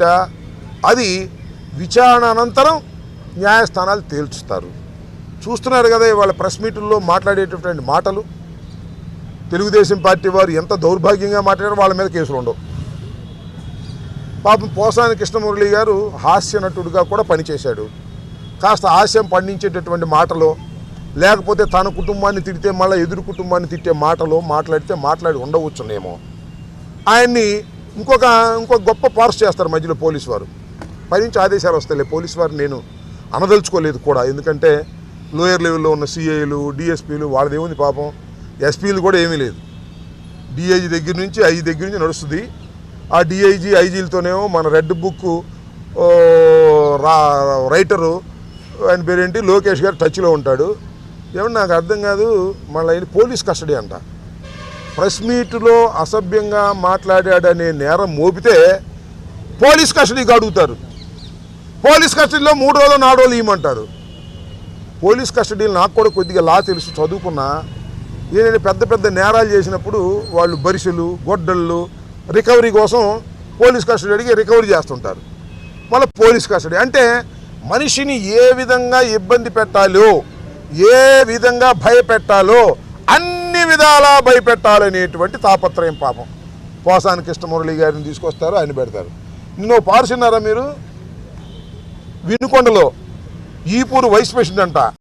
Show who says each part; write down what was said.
Speaker 1: ఏమిట అది విచారణ అనంతరం న్యాయస్థానాలు తేల్చుతారు. చూస్తున్నారు కదా ఇవాళ ప్రెస్ మీటుల్లో మాట్లాడేటటువంటి మాటలు. తెలుగుదేశం పార్టీ వారు ఎంత దౌర్భాగ్యంగా మాట్లాడారో వాళ్ళ మీద కేసులు ఉండవు. పాపం పోసాని కృష్ణమురళి గారు హాస్య నటుడిగా కూడా పనిచేశాడు. కాస్త హాస్యం పండించేటటువంటి మాటలు లేకపోతే తన కుటుంబాన్ని తిడితే మళ్ళీ ఎదురు కుటుంబాన్ని తిట్టే మాటలు మాట్లాడితే మాట్లాడి ఉండవచ్చునేమో. ఆయన్ని ఇంకొక ఇంకొక గొప్ప పార్స్ చేస్తారు మధ్యలో పోలీసు వారు. పైనుంచి ఆదేశాలు వస్తాయి పోలీసు వారు నేను అనదలుచుకోలేదు కూడా. ఎందుకంటే లోయర్ లెవెల్లో ఉన్న సిఐలు డిఎస్పీలు వాళ్ళది ఏముంది పాపం? ఎస్పీలు కూడా ఏమీ లేదు. డిఐజీ దగ్గర నుంచి ఐజీ దగ్గర నుంచి నడుస్తుంది. ఆ డిఐజీ ఐజీలతోనేమో మన రెడ్ బుక్ రా రైటరు ఆయన పేరేంటి? లోకేష్ గారు టచ్లో ఉంటాడు. ఏమన్నా నాకు అర్థం కాదు మళ్ళీ పోలీస్ కస్టడీ అంట. ప్రెస్ మీట్లో అసభ్యంగా మాట్లాడాడనే నేరం మోపితే పోలీస్ కస్టడీకి అడుగుతారు. పోలీస్ కస్టడీలో మూడు రోజులు నాలుగు రోజులు ఇవ్వమంటారు పోలీస్ కస్టడీలో నాకు కూడా కొద్దిగా లా తెలుసు. చదువుకున్నా ఏదైనా పెద్ద పెద్ద నేరాలు చేసినప్పుడు వాళ్ళు బరిసెలు గొడ్డళ్ళు రికవరీ కోసం పోలీస్ కస్టడీ అడిగి రికవరీ చేస్తుంటారు. మళ్ళీ పోలీస్ కస్టడీ. అంటే మనిషిని ఏ విధంగా ఇబ్బంది పెట్టాలో ఏ విధంగా భయపెట్టాలో అన్ని విధాలా భయపెట్టాలనేటువంటి తాపత్రయం పాపం. పోసాని కృష్ణమురళి గారిని తీసుకొస్తారు ఆయన పెడతారు. నిన్న పార్సిన్నారా మీరు? వినుకొండలో ఈపూరు వైస్ ప్రెసిడెంట్ అంట.